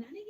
ನನಗೆ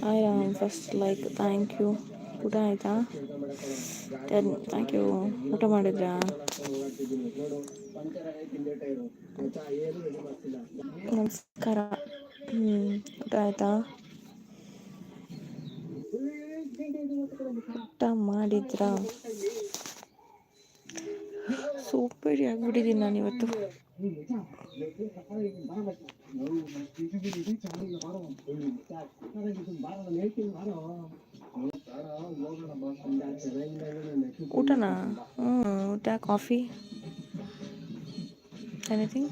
hi Ram first like thank you ಊಟ ಆಯಿತಾ ಥ್ಯಾಂಕ್ ಯು ಊಟ ಮಾಡಿದ್ರಾ? ನಮಸ್ಕಾರ. ಹ್ಞೂ ಊಟ ಆಯಿತಾ? ಊಟ ಮಾಡಿದ್ರಾ? ಸೂಪರ್ ಆಗಿಬಿಟ್ಟಿದ್ದೀನಿ ನಾನು ಇವತ್ತು ಊಟನಾ ಹ್ಞೂ ಊಟ ಕಾಫಿ ಎನಿಥಿಂಗ್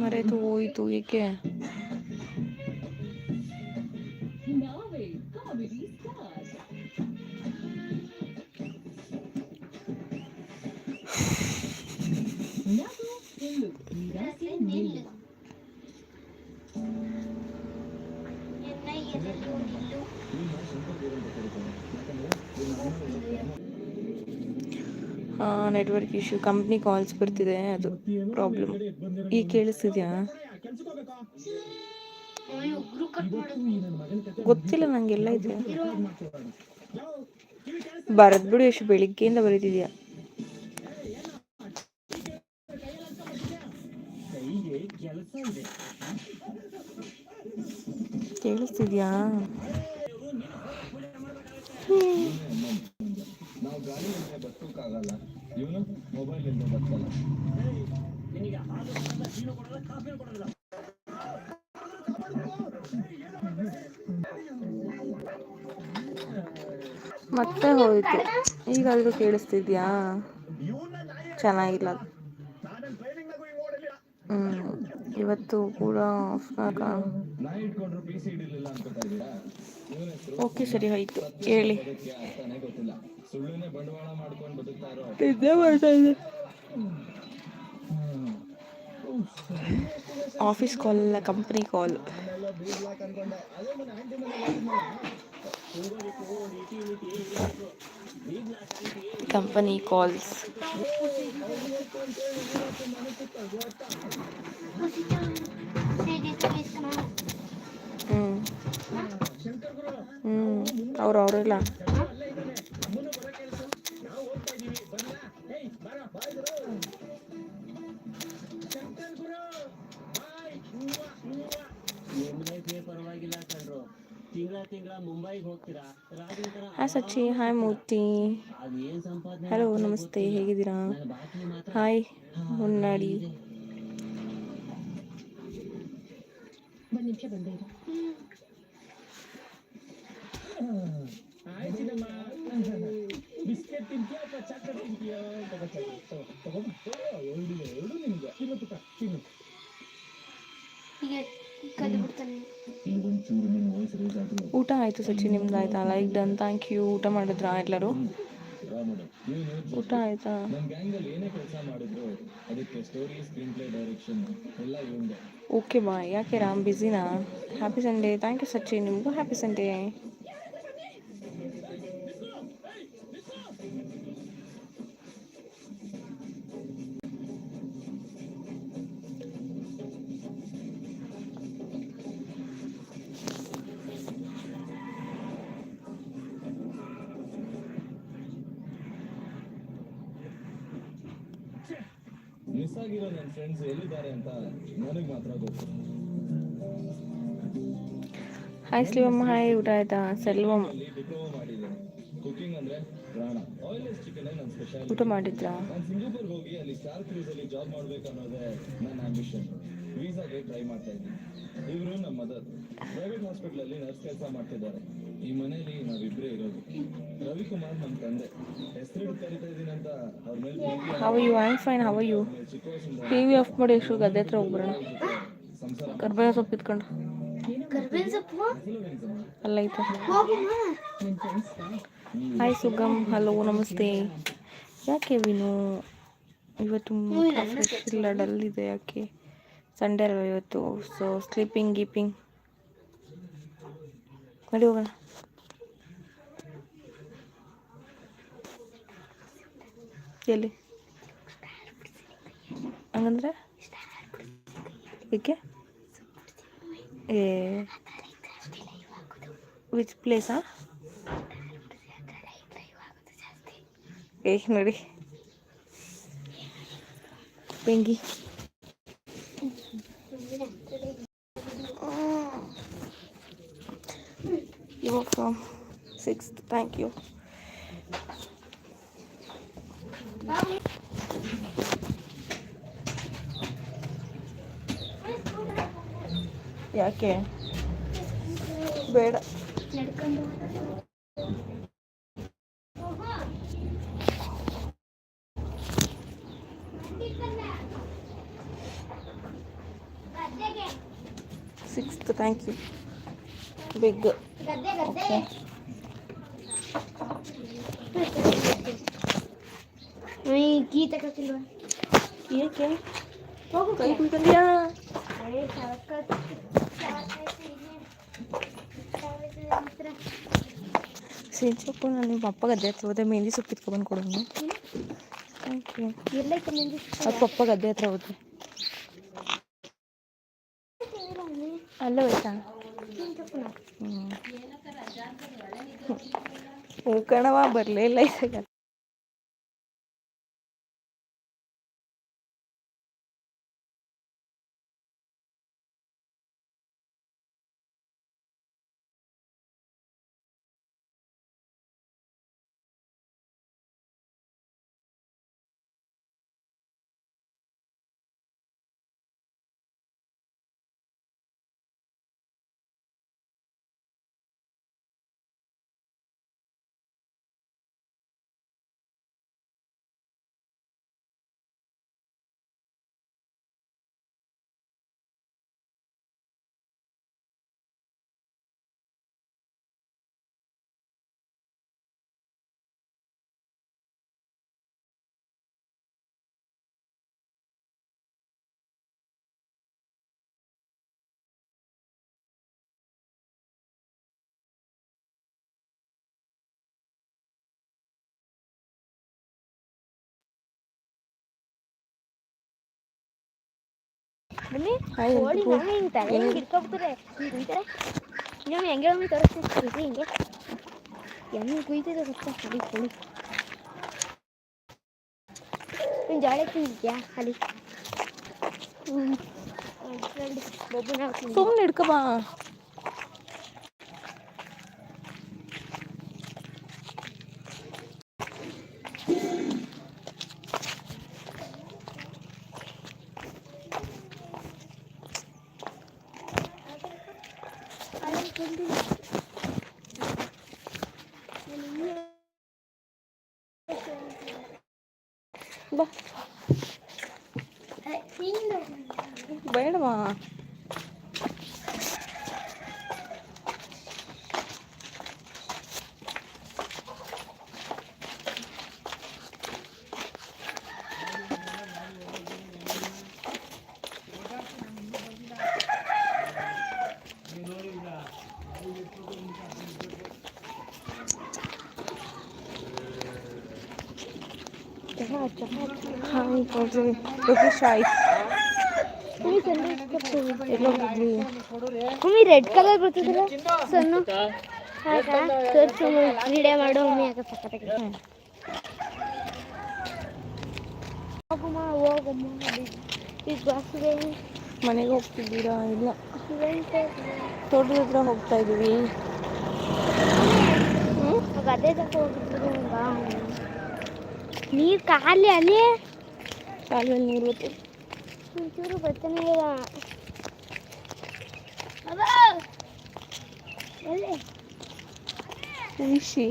ಮರೆತು ಹೋಯಿತು ಏಕೆ ನಾವೇ ಕಾಮಿಡಿ ಸ್ಟಾರ್ ನಗು ನಿಲ್ಲು ನೆಟ್ವರ್ಕ್ ಇಶ್ಯೂ ಕಂಪ್ನಿ ಕಾಲ್ಸ್ ಬರ್ತಿದೆ, ಅದು ಪ್ರಾಬ್ಲಮ್ ಈಗ ಕೇಳಿಸ್ತಿದ್ಯಾ? ಗೊತ್ತಿಲ್ಲ ನಂಗೆಲ್ಲ ಇದೆ. ಬರದ್ಬಿಡು ಎಷ್ಟು ಬೆಳಿಗ್ಗೆಯಿಂದ ಬರೀತಿದ್ಯಾ? ಬದುಕಲ್ಲ ಮತ್ತೆ ಹೋಯ್ತು. ಈಗಾದ್ರೂ ಕೇಳಿಸ್ತಿದ್ಯಾ? ಚೆನ್ನಾಗಿಲ್ಲ. ಹ್ಞೂ ಇವತ್ತು ಕೂಡ ಓಕೆ ಸರಿ ಆಯ್ತು. ಹೇಳಿ. ಆಫೀಸ್ ಕಾಲ್ ಅಲ್ಲ ಕಂಪ್ನಿ ಕಾಲ್. ಕಂಪನಿ ಹ್ಞೂ ಹ್ಞೂ ಅವ್ರು ಅವರಿಲ್ಲ. ಪರವಾಗಿಲ್ಲ ಹಾಯ್ ಸಚ್ಚಿ ಹಾಯ್ ಮೂರ್ತಿ. ಅದ್ ಏನ್ ಸಂಪಾದನೆ ಹಲೋ ನಮಸ್ತೆ ಹೇಗಿದ್ದೀರಾ ಬಾಕಿ ಮಾತ್ರ ಹಾಯ್ ಮುನ್ನಾಡಿ. ಒಂದ್ ನಿಮಿಷ ಬಂದೇ ಇರು. ಆಯ್ತಿನಮ್ಮ ಬಿಸ್ಕೆಟ್ ತಿಂತೀಯ ಅಥವಾ ಚಾಕ್ಲೇಟ್ ತಿಂತೀಯ? ಆಯಿತು ಸಚಿ ನಿಮ್ದು ಆಯ್ತಾ? ಲೈಕ್ ಡನ್ ಥ್ಯಾಂಕ್ ಯು ಊಟ ಮಾಡಿದ್ರಾ ಎಲ್ಲರೂ? ಊಟ ಆಯ್ತಾ? ಓಕೆ ಬಾಯ್ ಯಾಕೆ Ram ಬ್ಯುಸಿನಾ happy Sunday thank you Sachi. ನಿಮಗೂ ಹ್ಯಾಪಿ ಸಂಡೇ ಮಿಸ್ ಆಗಿರೋ ನನ್ನ ಫ್ರೆಂಡ್ಸ್ ಎಲ್ಲಿದ್ದಾರೆ ಅಂತ ನನಗೆ ಮಾತ್ರ ಗೊತ್ತು. ಹಾಯ್ ಸ್ಲಿವಮ್ಮ ಹಾಯ್ ಊಟ ಆಯ್ತಾ? ಸೆಲ್ವಮ್ ಅಲ್ಲಿ ಡಿಪ್ಲೊಮಾ ಮಾಡಿದ್ದೇನೆ ಕುಕಿಂಗ್ ಅಂದ್ರೆ ಪ್ರಾಣ. ಆಯಿಲ್ಲೆಸ್ ಚಿಕನ್ ನನ್ನ ಸ್ಪೆಷಲ್ ಊಟ ಮಾಡಿದ್ರಾ? ನಾನು ಸಿಂಗಾಪುರ್ ಹೋಗಿ ಅಲ್ಲಿ ಸ್ಟಾರ್ ಕ್ರೂಸ್ ಅಲ್ಲಿ ಜಾಬ್ ಮಾಡ್ಬೇಕು ಅನ್ನೋದೇ ನನ್ನ ಆಂಬಿಷನ್ ವೀಸಾಗೆ ಟ್ರೈ ಮಾಡ್ತಾ ಇದ್ದೀನಿ. ಇವರು ನಮ್ಮ ಮದರ್ ಪ್ರೈವೇಟ್ ಹಾಸ್ಪಿಟಲ್ ಅಲ್ಲಿ ನರ್ಸ್ ಕೆಲಸ ಮಾಡ್ತಿದ್ದಾರೆ. ಈ ಮನೆಯಲ್ಲಿ ನಾವಿಬ್ರೇ ಇರೋದು. ರವಿಕುಮಾರ್ ನಮ್ಮ ತಂದೆ. ಹೆಸರು ಕರಿತಾ ಇದ್ದೀನಿ ಅಂತ ಅವ್ರ ಮೇಲೆ how how are you I fine how are you ಆದ್ಮೇಲೆ ಚಿಕ್ಕ ವಯಸ್ಸಿಂದ ಟಿ ವಿ ಆಫ್ ಮಾಡಿ ಎಷ್ಟು ಗದ್ದೆ ಹತ್ರ ಹೋಗ್ಬಿಡೋಣ. ಅವ್ರ ಜೊತೆ ಸಂಸಾರ ಕರ್ಬೇವು ಸೊಪ್ಪು ಇತ್ಕೊಂಡು ಕರ್ಬೇವಿನ ಸೊಪ್ಪು? ಅಲ್ಲ ಐತೆ ಹಾಯ್ ಸುಗಮ್. ಹಲೋ ನಮಸ್ತೆ. ಯಾಕೆ ವಿನು? ಇವತ್ತು ಫ್ರೆಶ್ ಇಲ್ಲ ಡಲ್ ಇದೆ. ಯಾಕೆ? ಸಂಡೇ ಅಲ್ವಾ ಇವತ್ತು? ಸೊ ಸ್ಲೀಪಿಂಗ್ ಗೀಪಿಂಗ್ ನಡಿ ಹೋಗೋಣ. ಎಲ್ಲಿ? ಹಂಗಂದ್ರೆ? ಏಕೆ ಏ ವಿಚ್ ಪ್ಲೇಸಾ ಏ ನೋಡಿ. ಪೆಂಗಿ ಇವಾಗ ಫ್ರಮ್ ಸಿಕ್ಸ್ತ್ ಥ್ಯಾಂಕ್ ಯು ಯಾಕೆ? ಬೇಡ. ನಡ್ಕೊಂಡು ಸಿಕ್ಸ್ತ್ ಥ್ಯಾಂಕ್ ಯು ಬಿಗ್ ಗದ್ದೆ ಗದ್ದೆ ಈ ಗೀತೆ ಕಟ್ಟಿಲ್ವಾ ಏಕೆ ಹೋಗು ಕೈ ಕುಯ್ಕೊಂಡ್ಯಾ ಸಾವಕಾಶ ಸೊಪ್ಪು ನಾನು ನಿಮ್ಮ ಅಪ್ಪ ಗದ್ದೆ ಹತ್ರ ಹೋದೆ. ಮೆಹಂದಿ ಸೊಪ್ಪು ಇಟ್ಕೊಬಂದು ಕೊಡೋಣ ಥ್ಯಾಂಕ್ ಯು? ಅದು ಪಪ್ಪ ಗದ್ದೆ ಹತ್ರ ಹೋದೆ. ಅಲ್ಲೇ ಹೋಯ್ತಾ? ಹ್ಞೂ ಕಣವ ಬರಲೇ ಇಲ್ಲ ಇದಾಗ ನಾನು ಹಿಂಗೆ ತಲೆ ಹಿಂಗೆ ಹಿಡ್ಕೊಬಿಡ್ತಾರೆ ಹಿಂಗೆ ಕುಯ್ತಾರೆ ನೀವು ಹೆಂಗೆ ಒಮ್ಮೆ ತೋರಿಸ್ತಿರ್ತೀವಿ ಹಿಂಗೆ ಹೆಂಗೆ ಕುಯ್ತಿದೆ ಗೊತ್ತಾ ಅಲ್ಲಿ ಕೋಳಿ ನೀನು ಜಾಳೆ ತಿಂದಿದ್ಯಾ ಅಲ್ಲಿ ಹ್ಞೂ ಬೊಬ್ಬು ನಾವು ತಿಂದಿದ್ವಿ ಸುಮ್ಮನೆ ಹಿಡ್ಕಬಾ ಅಲ್ಲಿ ಬಾ ಅಹ್, ತಿಂದು. ಬೇಡವಾ ಹಾಯ್ ಕೊಡ್ರಿ ಆಯ್ತು. ರೆಡ್ ಕಲರ್ ಬರ್ತದಲ್ಲ? ಸಣ್ಣ ತೋರಿಸು ವಿಡಿಯೋ ಮಾಡು ಮಮ್ಮಿ ಯಾಕೆ ಸಕ್ಕತ್ತಾಗಿ ಹೋಗಮ್ಮ ಹೋಗಮ್ಮ ಬಿಗ್ ಬಾಸ್ಗೆ ಮನೆಗೆ ಹೋಗ್ತಿದ್ದೀರಾ? ಇಲ್ಲ. ತೋಟದ ಹತ್ರ ಹೋಗ್ತಾ ಇದ್ದೀವಿ. ಗದ್ದೆ ತಕ ಹೋಗಿದ್ರು ನೀರು ಖಾಲಿ ಅಲ್ಲಿ? ಕಾಲುವೆಲ್ಲಿ ನೀರು ಬರ್ತದೆ ಒಂಚೂರು ಬರ್ತಾನೆ ಇಲ್ಲ ಅಬ್ಬಾ! ಎಲ್ಲಿ ಉಳಿಸಿ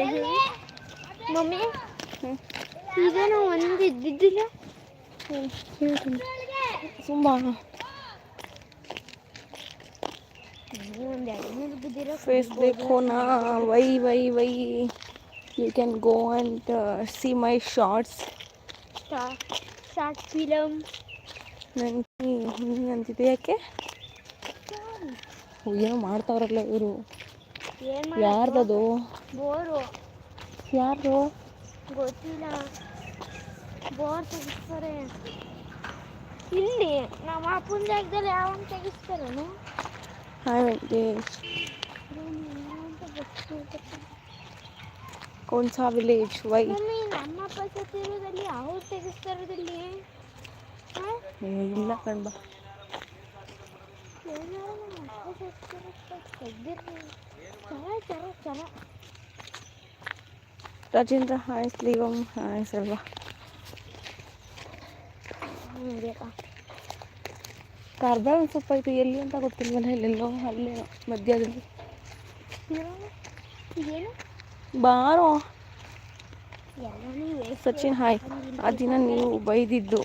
ಏನು? Mummy hmm. ಈಗೇನು ಒಂದು ಇದ್ದಿದ್ದಿಲ್ಲ ತುಂಬ ಒಂದು ಎರಡು ಮೂರು ಬಿದ್ದಿರೋ ಫೇಸ್ देखो ना वही वही वही you can go and uh, see my shorts short film ನನಗೆ ಹಿಂಗೆ ಅಂತಿದೆ ಯಾಕೆ? ಏನೋ ಮಾಡ್ತಾವ್ರಲ್ಲ ಇವರು? ಯಾರ್ದದು? ಬೋರು. ಯಾರು ಗೊತ್ತಿಲ್ಲ. ಬೋರ್ ತೆಗಿಸ್ತಾರೆ. ಇಲ್ಲಿ ನಮ್ಮ ಅಪ್ಪನ ಜಾಗದಲ್ಲಿ ಯಾವನ್ ತೆಗಿಸ್ತಾರೇನು? ವೆಂಕಟೇಶ್. ಕೌನ್ ಸತ್ತಿರೋದಲ್ಲಿ ಅವ್ರು ತೆಗಿಸ್ತಾ ಇರೋದಲ್ಲಿ ಇಲ್ಲ ಕಣ್ಬ ರಾಜೇಂದ್ರ ಹಾಯ್ ಸ್ಲೀವಂ ಹಾಯ್ ಸಲ್ವ. ಹ್ಞೂ ಒಂದು ಸ್ವಲ್ಪ ಸೊಪ್ಪು ಎಲ್ಲಿ ಅಂತ ಗೊತ್ತಿಲ್ವಲ್ಲ ಎಲ್ಲೆಲ್ಲೋ ಅಲ್ಲೇ ಮಧ್ಯದಲ್ಲಿ. ಏನು ಬಾರೋ. ಸಚಿನ್ ಹಾಯ್. ಆ ದಿನ ನೀವು ಬೈದಿದ್ದು.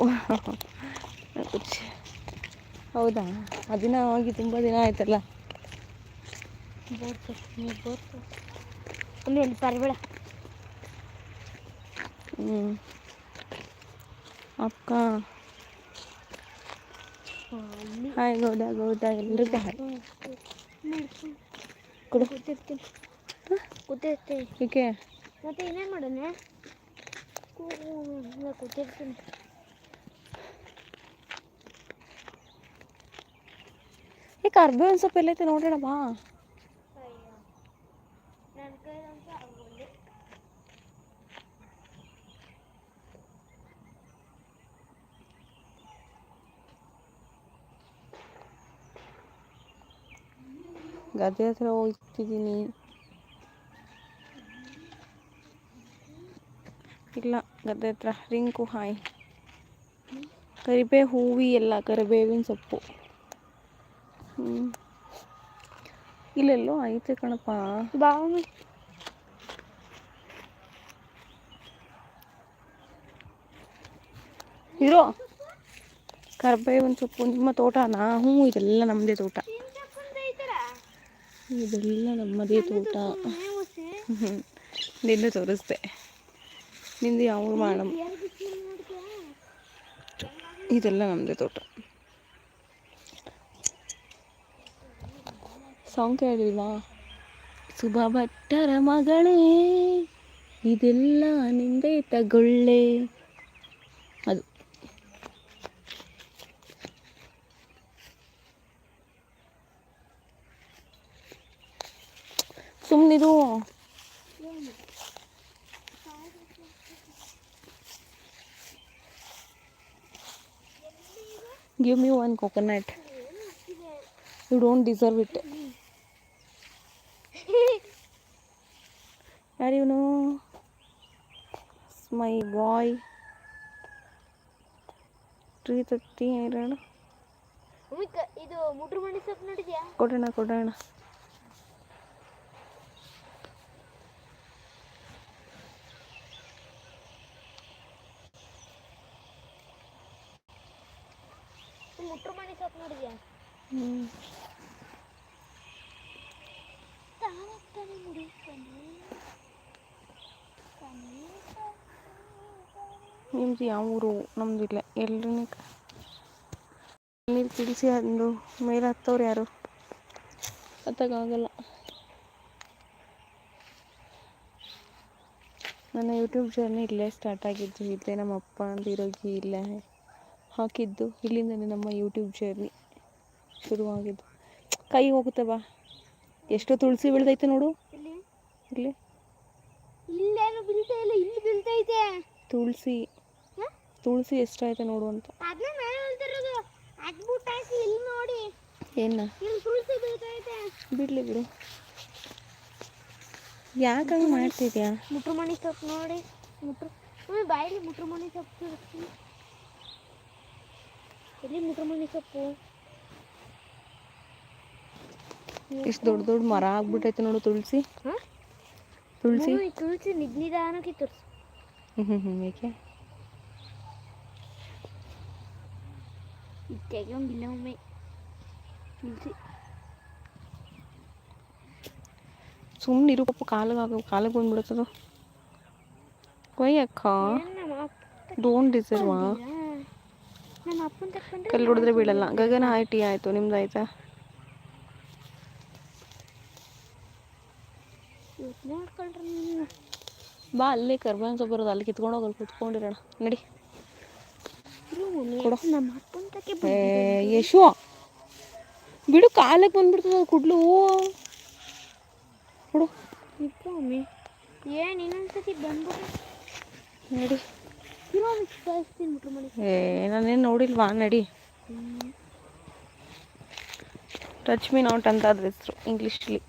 ಹೌದಾ? ಆ ದಿನ ಹೋಗಿ ತುಂಬ ದಿನ ಆಯ್ತಲ್ಲ? ಹ್ಞೂ ಅಕ್ಕ. ಹಾಯ್ ಗೌಡ ಗೌಡ ಎಲ್ರಿಗೂ ಹಾಯ್. ಕೊಡು. ಕೂತಿರ್ತೀನಿ ಕೂತಿರ್ತೀನಿ ಏಕೆ ಮತ್ತೆ ಇನ್ನೇನು ಮಾಡೋಣ? ಕೂತಿರ್ತೀನಿ ಏ ಕಾರ್ಬೇವಿನ ಸೊಪ್ಪು ಎಲ್ಲೈತೆ ನೋಡೋಣ ಬಾ. ನನ್ನ ಕೈಲಂತೂ ಆಗೋಲ್ಲ ಗದ್ದೆ ಹತ್ರ ಹೋಗ್ತಿದ್ದೀನಿ. ಇಲ್ಲ ಗದ್ದೆ ಹತ್ರ. ರಿಂಕು ಹಾಯ್. ಕರಿಬೇ ಹೂವಿ ಎಲ್ಲ ಕರಿಬೇವಿನ ಸೊಪ್ಪು. ಹ್ಞೂ ಇಲ್ಲೆಲ್ಲೋ ಐತೆ ಕಣಪ್ಪ. ಬಾ. ಇರೋ. ಕರಿಬೇವಿನ ಸೊಪ್ಪು ನಿಮ್ಮ ತೋಟನಾ? ಹ್ಞೂ ಇದೆಲ್ಲ ನಮ್ಮದೇ ತೋಟ. ಇದೆಲ್ಲ ನಮ್ಮದೇ ತೋಟ. ನಿನ್ನೆ ತೋರಿಸ್ದೆ. ನಿಂದು ಯಾವ ಊರು ಮಾಡಮ್ ಯಾರು ಬಿಸಿ ನೋಡ್ತೀಯಾ ಇದೆಲ್ಲ ನಮ್ಮದೇ ತೋಟ ಸಾಂಗ್ ಕೇಳಿಲ್ವಾ ಸುಬಾ ಭಟ್ಟರ ಮಗಳೇ ಇದೆಲ್ಲ ನಿಂದೆ ತಗೊಳ್ಳೆ ಅದು ಸುಮ್ಮನಿದು me one coconut you don't deserve it ಯಾರು ಇವನು ಮೈ ಬಾಯ್ ತ್ರೀ ತರ್ಟಿ ಇರೋಣ ಇದು ಮುಟ್ರು ಮಣಿ ಸೊಪ್ಪು ನೋಡಿದ್ಯಾ? ಕೊಡೋಣ ಕೊಡೋಣ. ಮುಟ್ರು ಮಣಿ ಸತ್ ನೋಡಿದ್ಯಾ? ನಿಮ್ದು ಯಾವ ಊರು? ನಮ್ದು ಇಲ್ಲ. ಎಲ್ರಿನ ನೀರು ತಿಳಿಸಿ ಅಂದು ಮೇಲೆ ಹತ್ತವ್ರು ಯಾರು? ಹತ್ತಕ್ಕಾಗಲ್ಲ. ನನ್ನ ಯೂಟ್ಯೂಬ್ ಜರ್ನಿ ಇಲ್ಲೇ ಸ್ಟಾರ್ಟ್ ಆಗಿದ್ದು. ಇಲ್ಲೇ ನಮ್ಮ ಅಪ್ಪ ಅಂದಿರೋಗಿ ಇಲ್ಲೇ. ಹಾಕಿದ್ದು. ಇಲ್ಲಿಂದಲೇ ನಮ್ಮ ಯೂಟ್ಯೂಬ್ ಜರ್ನಿ ಶುರುವಾಗಿದ್ದು. ಕೈ ಹೋಗುತ್ತೆ ಬಾ. ಎಷ್ಟು ತುಳಸಿ ಬೆಳೆದೈತೆ ನೋಡು. ಇಲ್ಲಿ ಇಲ್ಲಿ. ಇಲ್ಲೇನು ಬೀಳ್ತಾ ಇಲ್ಲ ಇಲ್ಲಿ ಬೀಳ್ತೈತೆ. ತುಳಸಿ. ಹ? ತುಳಸಿ ಎಷ್ಟಾಯ್ತು ನೋಡು ಅಂತ. ಏನ? ಬಿಡ್ಲಿ ಬಿಡು. ಯಾಕಂಗ್ ಹಂಗೆ ಮಾಡ್ತಿದ್ಯಾ? ಮುಟ್ರು ಮಣಿ ಸೊಪ್ಪು ನೋಡಿ. ಮುಟ್ರು ಬಾಯಿಲಿ ಬಾಯಲ್ಲಿ ಮುಟ್ರು ಮಣಿ ಸೊಪ್ಪು ಇರುತ್ತೆ. ಎಲ್ಲಿ ಮುಟ್ರು ಮಣಿ ಸೊಪ್ಪು ಎಷ್ಟು ದೊಡ್ಡ ದೊಡ್ಡ ಮರ ಆಗ್ಬಿಟ್ಟೈತೆ ನೋಡು ತುಳಸಿ ಹಾಂ ತುಳಸಿ ತುಳಸಿ ನಿದ್ ನಿಧಾನಕ್ಕೆ ತೋರಿಸು ಹ್ಞೂ ಹ್ಞೂ ಹ್ಞೂ ಏಕೆ ಇದು ತೆಗಿಯೋಂಗಿಲ್ಲ ಒಮ್ಮೆ ತುಳಸಿ ಸುಮ್ಮನೆ ಇರು ಪಾಪ ಕಾಲಿಗೆ ಆಗ ಕಾಲಿಗೆ ಬಂದ್ಬಿಡುತ್ತದು ಕೊಯ್ಯಕ್ಕ ಏನ್ ನಮ್ಮ ಅಪ್ಪ ಡೋಂಟ್ ಡಿಸರ್ವಾ ತಗೊಂಡಿರಾ? ನಮ್ಮ ಅಪ್ಪನ ತಕೊಂಡ್ರೆ ಕಲ್ಲು ಹೊಡೆದ್ರೆ ಬೀಳಲ್ಲ. ಗಗನ ಆಯ್ ಟಿ ಆಯಿತು. ನಿಮ್ದು ಆಯ್ತಾ? ಬಾ ಅಲ್ಲೇ ಕರ್ಬೇವಿನ ಸೊಪ್ಪು ಬರೋದು ಅಲ್ಲಿ ಕಿತ್ಕೊಂಡು ಹೋಗಲ್ಲಿ ಕುತ್ಕೊಂಡಿರೋಣ. ನಡಿ. ಯಶು. ಬಿಡು ಕಾಲಕ್ಕೆ ಬಂದ್ಬಿಡ್ತದ ಕುಡ್ಲು. ಕೊಡು. ಮಮ್ಮಿ ಏನು ಇನ್ನೊಂದ್ಸತಿ ನಡಿ. ನಾನೇನು ನೋಡಿಲ್ವಾ? ನಡಿ. ಟಚ್ ಮೀ ನಾಟ್ ಅಂತ ಅದ್ರ ಹೆಸರು ಇಂಗ್ಲೀಷಲ್ಲಿ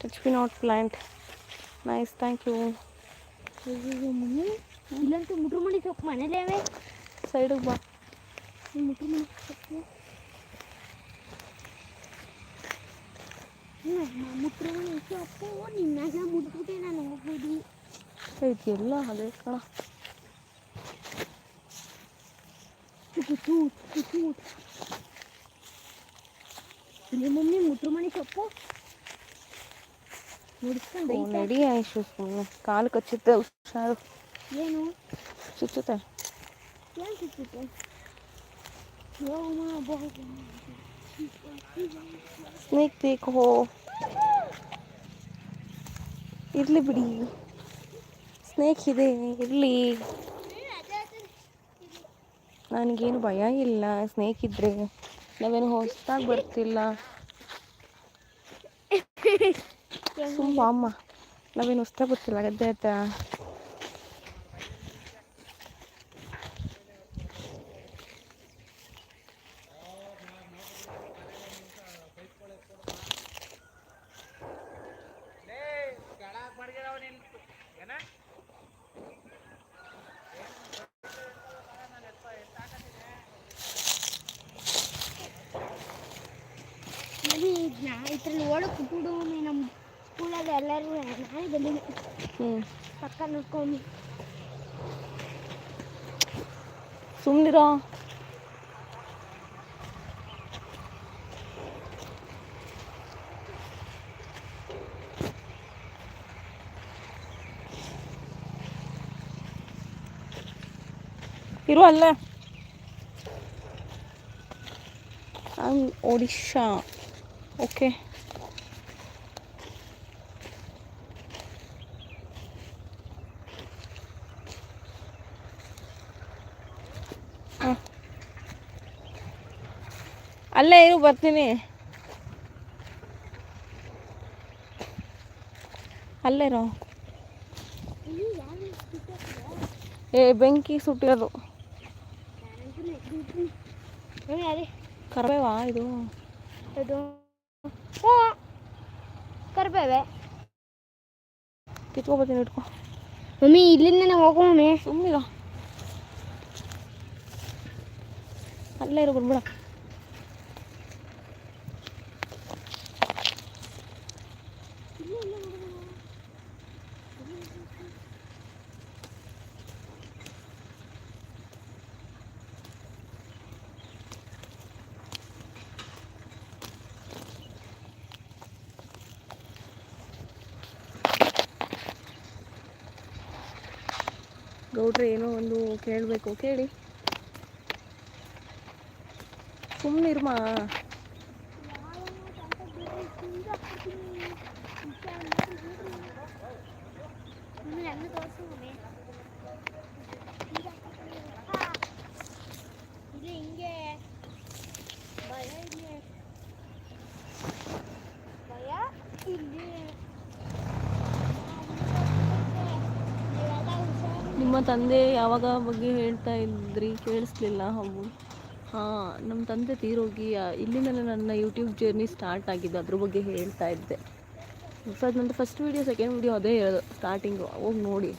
touch me not plant nice thank you ಇಲ್ಲಂತೂ ಮುಟ್ರು ಮಣಿ ಸೊಪ್ಪು ಮನೇಲೇವೆ ಸೈಡಿಗೆ ಬಾ. ಮುಟ್ರು ಮಣಿ ಸೊಪ್ಪು? ಮುಟ್ರು ಮಣಿ ಸೊಪ್ಪು ನಿನ್ನಾಗ ಮುಟ್ಬಿಟ್ಟೆ ನಾನು ಹೋಗ್ಬೋದು. ಐತಿ ಎಲ್ಲ ಅದೇ ಕಣ. ತುಕು ತೂತ್ ತುಕು ತೂತ್ ಇಲ್ಲಿ ಮಮ್ಮಿ ಮುಟ್ರು ಮಣಿ ಸೊಪ್ಪು ನೋಡಿಸ್ಕೊಂಡು ಓ ನಡಿ ಆಯ್ತು ಸುಮ್ಮನೆ ಕಾಲು ಕಚ್ಚುತ್ತೆ ಹುಷಾರು ಏನು ಚುಚ್ಚುತ್ತೆ ಏನು ಸಿಕ್ಕಿತ್ತು ಹೋಗಮ್ಮ ಬಹುದು ಸ್ನೇಕ್ ಬೇಕು ಇರಲಿ ಬಿಡಿ ಸ್ನೇಕ್ ಇದೆ ಇರಲಿ ನನಗೇನು ಭಯ ಇಲ್ಲ ಸ್ನೇಕ್ ಇದ್ರೆ ನಾವೇನು ಹೊಸ್ದಾಗಿ ಬರ್ತಿಲ್ಲ. ಸುಮ್ಮ ಅಮ್ಮ ನಾವೇನು ಹೊಸ್ದಾಗಿ ಬರ್ತಿಲ್ಲ ಗದ್ದೆ ಹತ್ರ. ಇದ್ರಲ್ಲಿ ಒಳಗೆ ಕುಟ್ಬಿಡು ನಮ್ಮ ಸ್ಕೂಲಲ್ಲಿ ಎಲ್ಲರೂ ನಾನೇ ಬಂದಿದ್ದೆ ಹ್ಞೂ ಪಕ್ಕ ನೋಡ್ಕೊಂಡು. ಸುಮ್ಮನಿರೋ ಇರು ಅಲ್ಲೇ. ಐಮ್ ಒಡಿಶಾ ಓಕೆ ಹಾಂ. ಅಲ್ಲೇ ಇರು ಬರ್ತೀನಿ. ಅಲ್ಲೇ ಇರೋ. ಏ ಬೆಂಕಿ ಸುಟ್ಟಿರೋದು. ಕರ್ಬೇವಾ ಇದು? ಅದು. ಕರ್ಬೇವೆ. ಕಿತ್ಕೊಬತ್ತೀನಿ ಇಟ್ಕೋ. ಮಮ್ಮಿ ಇಲ್ಲಿಂದನೇ ಹೋಗು ಮಮ್ಮಿ. ಸುಮ್ಮನಿರ ಅಲ್ಲೇ ಇರು ಬರ್ಬೇಡ. ಗೌಡ್ರೆ ಏನೋ ಒಂದು ಕೇಳಬೇಕು. ಕೇಳಿ. ಸುಮ್ಮನಿರ್ಮಾ ಮಮ್ಮಿ ನನ್ನ ತೋರಿಸು ಮಮ್ಮಿ ಇಲ್ಲಿ ಹಿಂಗೆ ಭಯ ಇಲ್ಲಿ ಭಯ ಇಲ್ಲಿ ತಂದೆ ಯಾವಾಗ ಬಗ್ಗೆ ಹೇಳ್ತಾ ಇದ್ರಿ? ಕೇಳಿಸ್ಲಿಲ್ಲ ಅವು ಹಾಂ ನಮ್ಮ ತಂದೆ ತೀರೋಗಿ ಇಲ್ಲಿಂದಲೇ ನನ್ನ ಯೂಟ್ಯೂಬ್ ಜರ್ನಿ ಸ್ಟಾರ್ಟ್ ಆಗಿದ್ದು ಅದ್ರ ಬಗ್ಗೆ ಹೇಳ್ತಾ ಇದ್ದೆ. ಫಸ್ಟ್ ನಂದು ಫಸ್ಟ್ ವೀಡಿಯೋ ಸೆಕೆಂಡ್ ವೀಡಿಯೋ ಅದೇ ಹೇಳೋದು ಸ್ಟಾರ್ಟಿಂಗು ಹೋಗಿ ನೋಡಿ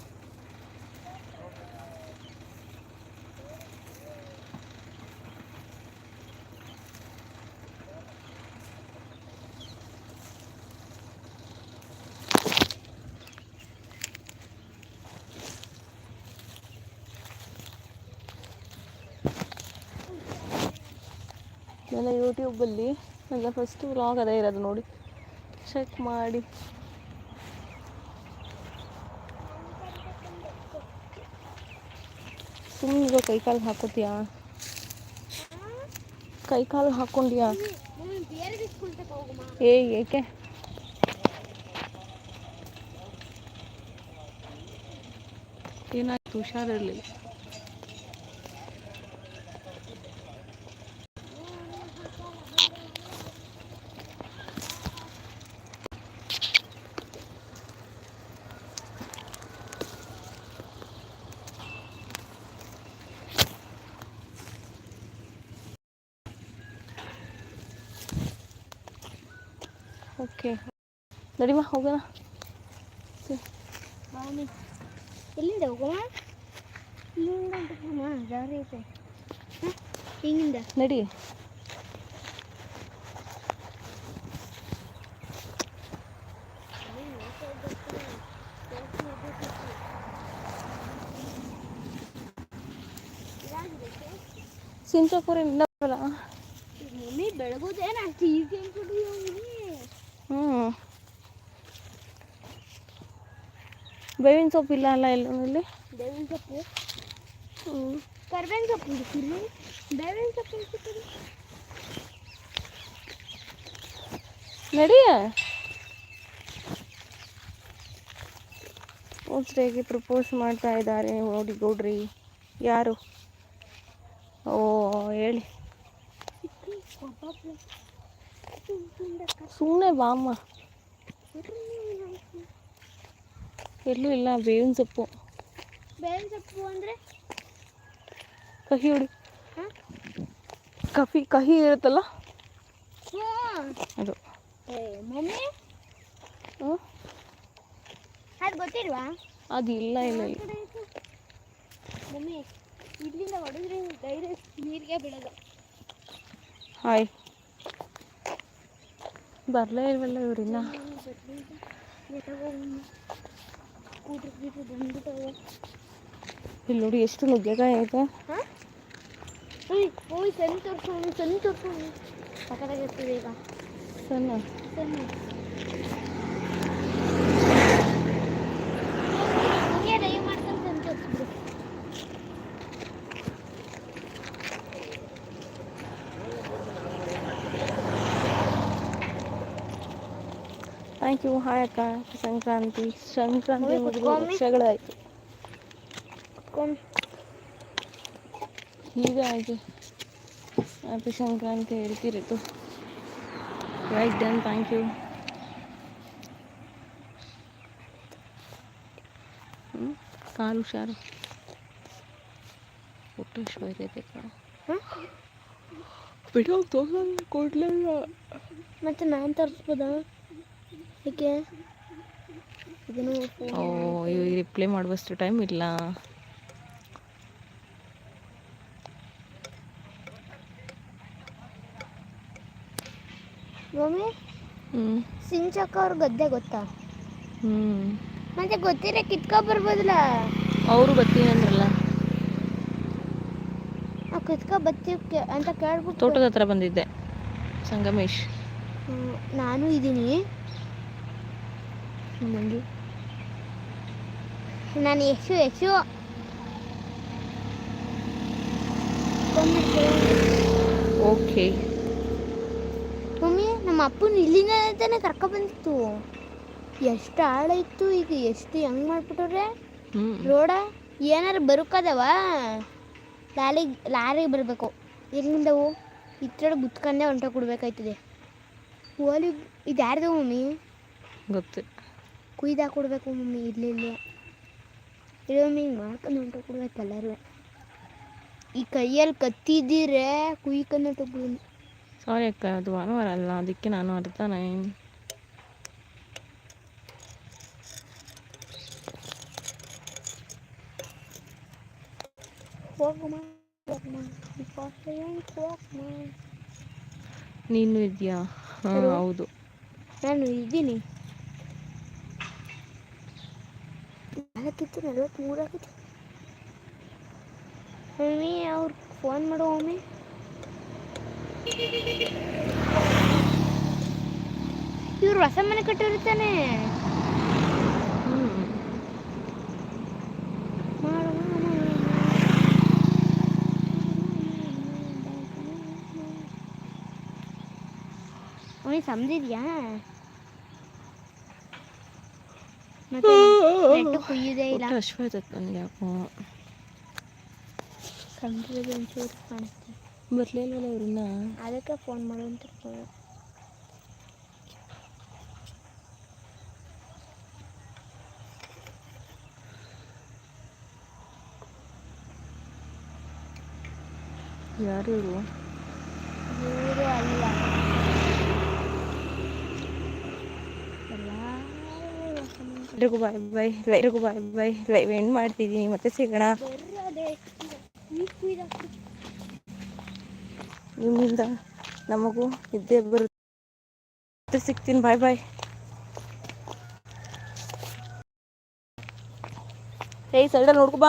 ನನ್ನ ಯೂಟ್ಯೂಬಲ್ಲಿ ನನ್ನ ಫಸ್ಟ್ ವ್ಲಾಗ್ ಅದೇ ಇರೋದು ನೋಡಿ. ಚೆಕ್ ಮಾಡಿ. ಸುಮ್ಮನೆ ಕೈಕಾಲು ಹಾಕೋತೀಯಾ? ಕೈಕಾಲು ಬೇರೆ ಕಾಲು ಹೋಗಮ್ಮ ಏ, ಏಕೆ? ಏನಾಯ್ತು, ಹುಷಾರಿರಲಿಲ್ಲ ಓಕೆ ನಡಿಮ ಹೋಗೋಣ. ಎಲ್ಲಿಂದ ಹೋಗೋಣ ದಾರಿ ಐತೆ ಹಿಂಗಿಂದ. ನಡಿ. ಸಿಂಚಾಪುರ ಬರಲ್ಲ. ಮಮ್ಮಿ ಬೆಳಗೋದೇನ? ಅಷ್ಟು ಈಸಿ ಹ್ಞೂ ಬೇವಿನ ಸೊಪ್ಪು ಇಲ್ಲ ಅಲ್ಲ ಎಲ್ಲ ಬೇವಿನ ಸೊಪ್ಪು. ಕರ್ಬೇವಿನ ಸೊಪ್ಪು ಹುಡುಕಿರಿ ಬೇವಿನ ಸೊಪ್ಪು ಹುಡುಕಿರಿ ನಡಿ. ಉಸ್ರೆಗೆ ಪ್ರಪೋಸ್ ಮಾಡ್ತಾ ಇದ್ದಾರೆ ನೋಡಿ ಗೌಡ್ರಿ. ಯಾರು? ಓ ಹೇಳಿ. ಸುಮ್ಮನೆ ಬಾಮ್ಮ. ಎಲ್ಲೂ ಇಲ್ಲ ಬೇವಿನ ಸೊಪ್ಪು. ಬೇವಿನ ಸೊಪ್ಪು ಅಂದರೆ? ಕಹಿ ಹುಡಿ. ಕಫಿ ಕಹಿ ಇರುತ್ತಲ್ಲ? ಅದು. ಏ ಮಮ್ಮಿ? ಅದು ಗೊತ್ತಿಲ್ವಾ? ಅದು ಇಲ್ಲ ಇಲ್ಲ. ಮಮ್ಮಿ ಇಲ್ಲಿಂದ ಹೊಡೆದ್ರೆ ಡೈರೆಕ್ಟ್ ನೀರಿಗೆ ಬಿಡೋದು ಹಾಯ್. ಬರಲೇ ಇಲ್ವಲ್ಲ ಇವ್ರಿನ್ನ ಕೂಟ್ರು ಗೀಟ್ರು ಬಂದ್ಬಿಟ್ಟವೆ ಇಲ್ಲಿ ನೋಡಿ ಎಷ್ಟು ನುಗ್ಗೆಕಾಯಿ ಐತೆ. ಹಾಂ? ಓಯ್ ಓಯ್ ಸಣ್ಣ ತೋರ್ಸೋಣ ಸಣ್ಣ ತೋರ್ಸೋಣ ಸಕ್ಕತ್ತಾಗಿರ್ತದೆ ಈಗ. ಸಣ್ಣ. ಸಣ್ಣ ಹಿಂಗೆ ದಯ ಮಾಡ್ಕೊಂಡು ಸಣ್ಣ ತೋರಿಸ್ಬಿಡು ಥ್ಯಾಂಕ್ ಯು ಹಾಯ್ ಅಕ್ಕ ಸಂಕ್ರಾಂತಿ ಸಂಕ್ರಾಂತಿ. ವರ್ಷಗಳಾಯಿತು. ಆಯಿತು. ಹ್ಯಾಪಿ ಸಂಕ್ರಾಂತಿ ಹೇಳ್ತಿರಿತು ರೈಟ್ ಡನ್ ಥ್ಯಾಂಕ್ ಯು ಕಾಲು ಹುಷಾರು. ಹೊಟ್ಟೆ ಬೈತೈತೆ ಕಣ. ಹಾಂ ಬಿಡೋ ತೋರ್ಸಲ್ಲ ಕೊಡ್ಲಿಲ್ಲ. ಮತ್ತೆ ನಾನು ತರಿಸ್ಬೋದಾ? ಏಕೆ ಇದನ್ನು ಓ ಇವಾಗ ರಿಪ್ಲೈ ಮಾಡುವಷ್ಟು ಟೈಮ್ ಇಲ್ಲ. ಮಮ್ಮಿ ಹ್ಞೂ ಸಿಂಚಕ್ಕ ಅವ್ರ ಗದ್ದೆ ಗೊತ್ತಾ? ಹ್ಮ್. ಮತ್ತೆ ಗೊತ್ತಿರ ಕಿತ್ಕೊ ಬರ್ಬೋದಲ್ಲ? ಅವರು ಆ ಕಿತ್ಕೊ ಬತ್ತಿ ಅಂತ ಕೇಳ್ಬಿಟ್ಟು. ತೋಟದ ಹತ್ರ ಬಂದಿದ್ದೆ ಸಂಗಮೇಶ್. ಹ್ಮ್, ನಾನು ಇದ್ದೀನಿ ಮಂಜು ನಾನು ಯಶು ಯಶು ಓಕೆ ಮಮ್ಮಿ ನಮ್ಮ ಅಪ್ಪನ ಇಲ್ಲಿಂದ ತಾನೇ ಕರ್ಕೊ ಬಂದಿತ್ತು. ಎಷ್ಟು ಆಳ ಇತ್ತು ಈಗ ಎಷ್ಟು ಹೆಂಗ್ ಮಾಡ್ಬಿಟ್ಟವ್ರೆ. ರೋಡ ಏನಾರು ಬರುಕದವ? ಲಾರಿ ಲಾರಿಗೆ ಬರಬೇಕು. ಎಲ್ಲಿಂದವು ಇತ್ತಡೆ ಬುತ್ಕಂದೇ ಹೊಂಟ ಕೊಡ್ಬೇಕಾಯ್ತದೆ ಓಲಿ ಇದು ಯಾರ್ದು ಮಮ್ಮಿ? ಗೊತ್ತು. ಕುಯ್ದು ಕೊಡ್ಬೇಕು ಮಮ್ಮಿ ಇರಲಿಲ್ಲ ಹಿಂಗೆ ಮಾಡ್ಕೊಂಡು ಹೊಂಟೋಗ್ಬಿಡ್ಬೇಕು ಎಲ್ಲರೂ. ಈ ಕೈಯಲ್ಲಿ ಕತ್ತಿದ್ದೀರೆ ಕುಯ್ಕೊಂಡು ಹೊಂಟೋಗ್ಬಿಡಿ ಸಾರಿ ಅಕ್ಕ ಅದು ವಾರ ಅಲ್ಲ ಅದಕ್ಕೆ ನಾನು ಹೋಗಮ್ಮ ನೀನು ಇದೆಯಾ? ಹಾಂ? ಹೌದು. ನಾನು ಇದ್ದೀನಿ. ನಾಲ್ಕಿತ್ತು ನಲ್ವತ್ತ್ಮೂರು ಆಗಿತ್ತು ಮಮ್ಮಿ ಅವ್ರು ಫೋನ್ ಮಾಡು ಮಮ್ಮಿ ಇವ್ರು ಹೊಸ ಮನೆ ಕಟ್ಟಿರ್ತಾನೆ ಹ್ಞೂ ಮಾಡು ಮಮ್ಮಿ ಸಮದಿದ್ಯಾ ಮತ್ತೆ ಕುಯ್ಯುದೇ ಇಲ್ಲ. ಹಶ್ವಾಯ್ತೈತೆ ನನಗೆ ಯಾಕೋ. ಕಂಪ್ಯೂಟರ್ ಒಂಚೂರು ಕಾಣಿಸ್ತೆ ಬರಲಿಲ್ವಲ್ಲ ಅವ್ರನ್ನ? ಅದಕ್ಕೆ ಫೋನ್ ಮಾಡು ಅಂತ ಯಾರು ಇವರು ಇವರು ಅಲ್ಲ ಎಲ್ಲರೂ ಹೊಸ ಮನೆ ಎಲ್ರಿಗೂ ಬಾಯ್ ಬಾಯ್ ಎಲ್ರಿಗೂ ಬಾಯ್ ಬಾಯ್ ಲೈವ್ ಎಂಡ್ ಮಾಡ್ತಿದ್ದೀನಿ ಮತ್ತೆ ಸಿಗೋಣ ನಿಮ್ಮಿಂದ ನಮಗೂ ಇದ್ದೇ ಬರುತ್ತೆ ಸಿಗ್ತೀನಿ ಬಾಯ್ ಬಾಯ್ ಏಯ್ ಸೈಡಲ್ಲಿ ನೋಡ್ಕೊ ಬಾ